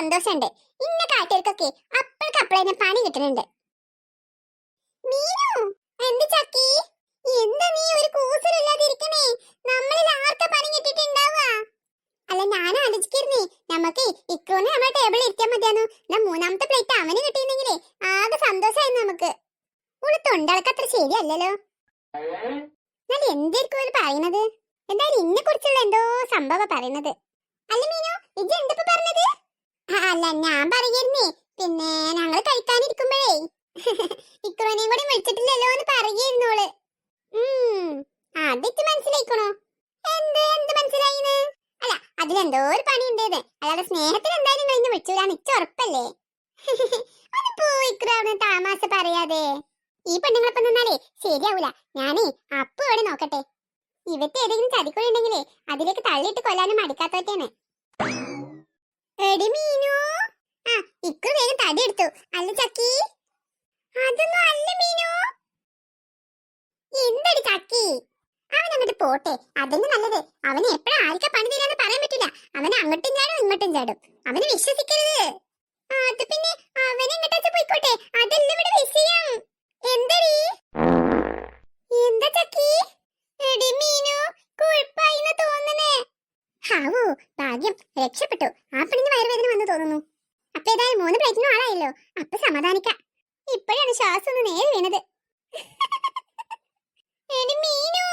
സന്തോഷമുണ്ട്. ഇന്ന കാട്ടുകാർക്കൊക്കെ അപ്പോഴക്കപ്പോഴെ പണി കിട്ടുന്നുണ്ട്. മീനു എന്ത് എന്താ നീ ഒരു പണി അല്ല ഞാൻ നമുക്ക് നമ്മുടെ പ്ലേറ്റ് ആകെ നമുക്ക്. എന്തായാലും ഇന്നെ കുറിച്ചുള്ള എന്തോ സംഭവം പറയുന്നത്. അല്ല മീനു ഇജ്ജ് എന്തിപ്പോ പറഞ്ഞത്? അല്ല ഞാൻ പറയുന്നേ പിന്നെ ഞങ്ങൾ കഴിക്കാനിരിക്കുമ്പോഴേ. ഇക്രോനെയും കൂടി വിളിച്ചിട്ടില്ലല്ലോ എന്ന് പറയുന്നോൾ അതിച്ച് മനസ്സിലായിക്കണോ. എന്ത് എന്ത് മനസ്സിലായിന്ന്? അല്ല അതിലെന്തോ ഒരു പണി ഉണ്ടേത് അയാളുടെ സ്നേഹത്തിൽ എന്തായാലും കഴിഞ്ഞ് വിളിച്ചൂരാന്ന് ഇച്ച ഉറപ്പല്ലേ? അത് പോയിക്രാവുന്ന താമാസ പറയാതെ. ഈ പെണ്ണുങ്ങളൊപ്പം നിന്നാലേ ശരിയാവൂല. ഞാനേ അപ്പു ഇവിടെ നോക്കട്ടെ. ഇവത്തെ ഏതെങ്കിലും ചതിക്കുഴി അതിലേക്ക് തള്ളിയിട്ട് കൊല്ലാനും മടിക്കാത്തോറ്റാണ് എടി മീനു. ആ ഇക്കു വേഗം തടി എടുത്തു. അല്ല ചക്കി. അതൊന്നും അല്ല മീനു. എന്തടി ചക്കി? അവൻ അങ്ങോട്ട് പോട്ടെ. അതന്നെ നല്ലത്. അവന് എപ്പോഴും ആർക്ക പണി തരാന്ന് പറയാൻ പറ്റില്ല. അവൻ അങ്ങോട്ടും ചാടും ഇങ്ങോട്ടും ചാടും. അവന് വിശ്വസിക്കരുത്. അത് പിന്നെ അവൻ എങ്ങോട്ടാ പോയിക്കോട്ടെ അതല്ല ഇവിടെ വിഷയം എന്തടി എന്താ ചക്കി എടി മീനു കുഴപ്പായിന്ന് തോന്നണേ ഹാവൂ ഭാഗ്യം രക്ഷപ്പെട്ടു ആ പെണ്ണിന് വയറുവേദന വന്നു തോന്നുന്നു അപ്പൊ ഏതായാലും മൂന്ന് പ്ലേറ്റിനും ആളായല്ലോ അപ്പൊ സമാധാനിക്കാം ഇപ്പോഴാണ് ശ്വാസം ഒന്ന് നേരെ വീണത് എടി മീനു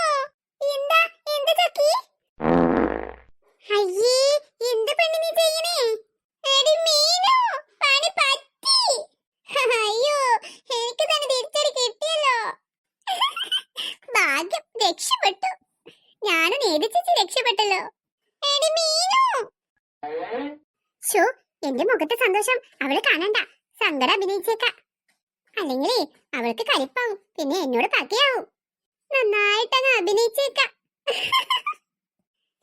എന്താ എന്താ ചക്കി അയ്യേ എന്ത് പെണ്ണ് നീ ചെയ്യണേ എടി മീനു പണി പറ്റി അയ്യോ എനിക്ക് തന്നെ തിരിച്ചടി കിട്ടിയല്ലോ ഭാഗ്യം രക്ഷപ്പെട്ടു ഞാനും നേരിച്ചു രക്ഷപ്പെട്ടല്ലോ ഷോ എന്റെ മുഖത്തെ സന്തോഷം. അവൾ കാണണ്ട. സങ്കടം അഭിനയിച്ചേക്ക. അല്ലെങ്കിലേ അവൾക്ക് കലിപ്പാവും. പിന്നെ എന്നോട് പകയാവും. നന്നായിട്ടങ്ങ് അഭിനയിച്ചേക്ക.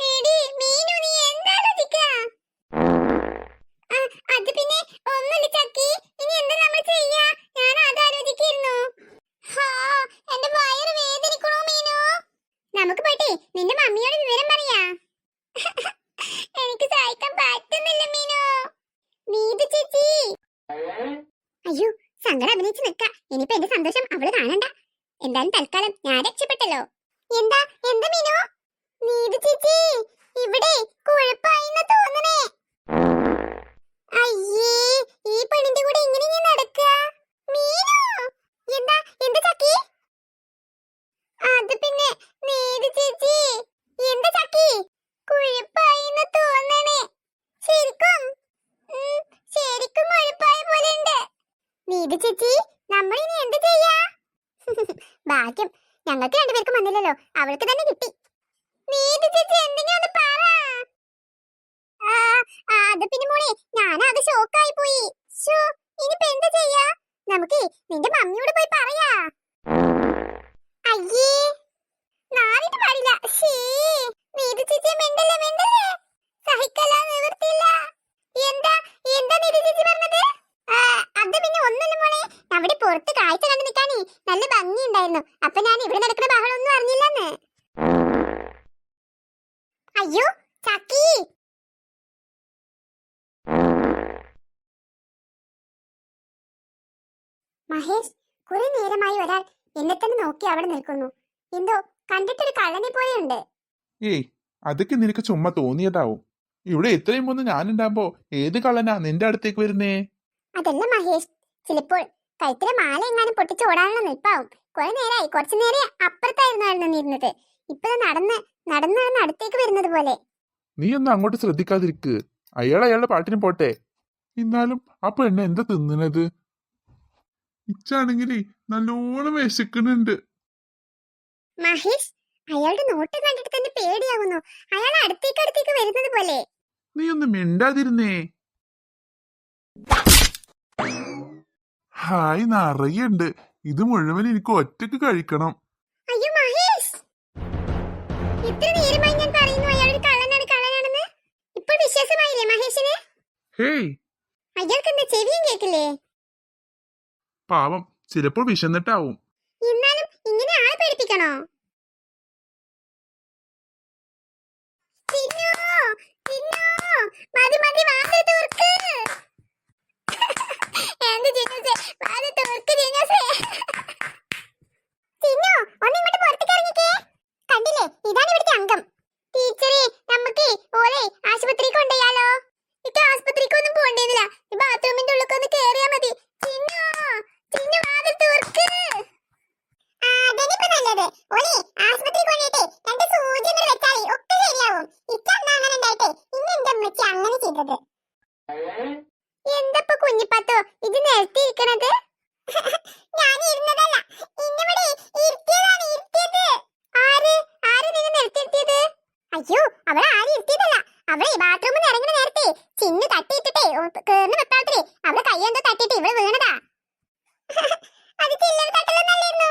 എടി മീനു നീ എന്താലോചിക്കാ ആ, അത് പിന്നെ ഒന്നുമില്ല ചക്കി ഇനി എന്താ നമ്മൾ ചെയ്യാ ഞാൻ അത് ആലോചിക്കുന്നു ഹാ എന്റെ വയറ് വേദനിക്കണോ മീനു നമുക്ക് പോയിട്ടേ നിന്റെ മമ്മിയോട് വിവരം പറയാ എനിക്ക് സഹായിക്കാൻ പറ്റുന്നില്ല മീനു നീതു ചേച്ചി അയ്യോ സങ്കടം അഭിനയിച്ച് നിക്ക ഇനിയിപ്പോ എന്റെ സന്തോഷം അവൾ കാണണ്ട. എന്തായാലും തൽക്കാലം ഞാൻ രക്ഷപ്പെട്ടല്ലോ. എന്താ? എന്താ മീനു? നീതു ചേച്ചി ഇവിടെ കുഴപ്പമായിന്ന് തോന്നണേ. അയ്യേ ഈ പെണ്ണിന്റെ കൂടെ എങ്ങനെ ഞാൻ നടക്കുക മീനു? എന്താ? എന്താ ചക്കി? അത് പിന്നെ നീതു ചേച്ചി. എന്താ ചക്കി? കുഴപ്പായിന്ന് തോന്നണേ. ശരിക്കും ശരിക്കും കുഴപ്പായ പോലെ ഉണ്ട്. നീതു ചേച്ചി നമ്മൾ ഇനി എന്ത് ചെയ്യാ ഭാഗ്യം. ഞങ്ങൾക്ക് രണ്ടുപേർക്കും വന്നില്ലല്ലോ. അവൾക്ക് തന്നെ കിട്ടി. അത് പിന്നെ മോളെ ഞാനാകെ ഷോക്കായി പോയി ചെയ്യാ? നമുക്ക് നിന്റെ മമ്മിയോട് പോയി പറയാ. പാടില്ല. എന്താ എന്താ പിന്നെ അവിടെ പുറത്ത് കാഴ്ച കണ്ടു നല്ല ഭംഗിയുണ്ടായിരുന്നു. അപ്പൊ ഞാൻ ഇവിടെ നടക്കുന്ന ബഹളമൊന്നും അറിഞ്ഞില്ലെന്ന്. അയ്യോ ചക്കി! മഹേഷ് കുറെ നേരമായി ഒരാൾ എന്നെ തന്നെ നോക്കി അവിടെ നിൽക്കുന്നു. എന്തോ കണ്ടിട്ടൊരു കള്ളനെ പോലെയുണ്ട്. ഏയ് അതൊക്കെ നിനക്ക് ചുമ്മാ തോന്നിയതാവും. ഇവിടെ എത്രയും മുന്ന് ഞാനുണ്ടാകുമ്പോ ഏത് കള്ളനാ നിന്റെ അടുത്തേക്ക് വരുന്നേ? അതല്ല മഹേഷ് ചിലപ്പോൾ കഴുത്തിലെ മാല എങ്ങാനും പൊട്ടിച്ചോടാനുള്ള നിൽപ്പാവും കുറെ നേരായി കുറച്ചു നേരെ അപ്പുറത്തായിരുന്നു അയാൾ നിന്നിരുന്നത്. ഇപ്പൊ നടന്ന് നടന്ന് നടന്ന് അടുത്തേക്ക് വരുന്നത് പോലെ. നീ ഒന്നും അങ്ങോട്ട് ശ്രദ്ധിക്കാതിരിക്ക്. അയാൾ അയാളുടെ പാട്ടിന് പോട്ടെ. എന്നാലും ആ പെണ്ണ് എന്താ തിന്നണത്? ഇച്ചാണെങ്കിലേ നല്ലോണം വിശക്കുന്നുണ്ട്. മഹേഷ് അയാളുടെ നോട്ട് കണ്ടിട്ട് തന്നെ പേടിയാവുന്നു അയാൾ അടുത്തേക്ക് അടുത്തേക്ക് വരുന്നത് പോലെ. നീ ഒന്ന് മിണ്ടാതിരുന്നേ. ഹായ് നിറയുണ്ട്. ഇത് മുഴുവൻ എനിക്ക് ഒറ്റയ്ക്ക് കഴിക്കണം. അയ്യോ മഹേഷ്! നേരമായി ഞാൻ പറയുന്നു ഒരു കള്ളനാണ് കള്ളനാണെന്ന്. ഇപ്പോൾ വിശ്വാസമായില്ലേ മഹേഷിന്? ഹേയ്! അയാൾക്ക് എന്താ ചെവിയും കേക്കില്ലേ പാവം ചിലപ്പോൾ വിശന്നിട്ടാവും. എന്നാലും ഇങ്ങനെ ആളെ പേടിപ്പിക്കണോ? തിന്നോ തിന്നോ. മതി മതി എന്ത് ജിന്നസേ വാത് തുറക്ക് ജിന്നസേ ചിന്നോ ഒന്ന് ഇങ്ങോട്ട് പുറത്തേക്ക് ഇറങ്ങിക്കേ. കണ്ടില്ലേ? ഇതാണ് ഇവിടുത്തെ അംഗം. ടീച്ചറെ നമുക്ക് കുഞ്ഞിപ്പത്തോ ഇത് നിലത്തി ഇരിക്കണത്? ഞാൻ ഇരുന്നതല്ല. ഇന്നിവിടെ ഇരുത്തിയതാണ് ഇരുത്തിയത്. ആര്? ആര് നിന്നെ നിലത്തിരുത്തിയത് അയ്യോ അവൾ ആര് ഇരുത്തിയതല്ല. അവൾ ബാത്റൂമിൽ നിന്ന് ഇറങ്ങുന്ന നേരത്തെ. ചിന്നു തട്ടിയിട്ടിട്ടേ കേറുന്ന വെപ്പാളത്തിലെ അവളെ കൈ എന്തോ തട്ടിയിട്ട് ഇവൾ വീണതാ. അത് ചില്ലറ തട്ടലൊന്നല്ലായിരുന്നു?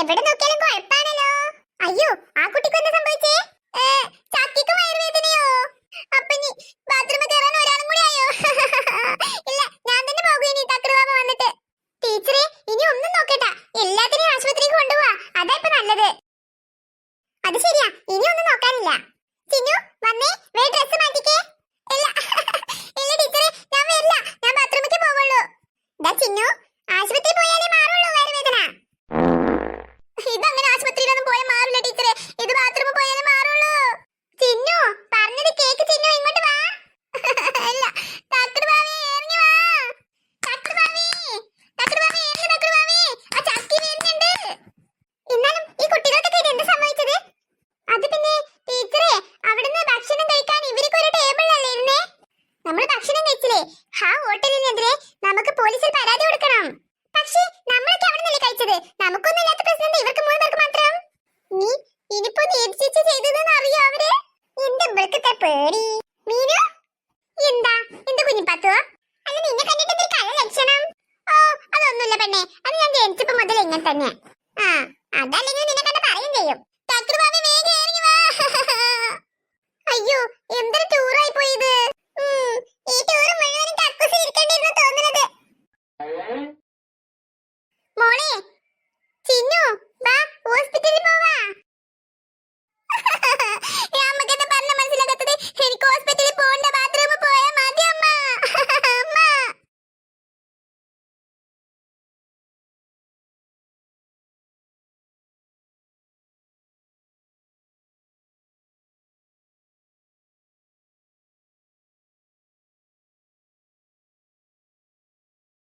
എവിടെ നോക്കിയാലും കുഴപ്പാണല്ലോ. അയ്യോ ആ കുട്ടിക്ക് എന്താ സംഭവിച്ചേ? ചക്കിക്ക് വയറുവേദനയോ? അപ്പൊ ഇനി ബാത്റൂമിൽ കയറാൻ ഒരാളും കൂടി ആയോ? ഇല്ല ഞാൻ തന്നെ പോകും ഇനി തക്രബാബ വന്നിട്ട്. ടീച്ചറെ ഇനി ഒന്നും നോക്കട്ട എല്ലാത്തിനെയും ആശുപത്രിക്ക് കൊണ്ടുപോവാ. അതാ ഇപ്പൊ നല്ലത്. അത് ശരിയാ ഇനി ഒന്നും നോക്കാനില്ല. ചിന്നു വന്നേ വേ ഡ്രസ് മാറ്റിക്കേ. ഇല്ല ഇല്ല ടീച്ചറെ ഞാൻ വരില്ല. ഞാൻ ബാത്റൂമിലേക്ക് പോവുള്ളൂ. ദാ ചിന്നു ആശുപത്രി പോയാലേ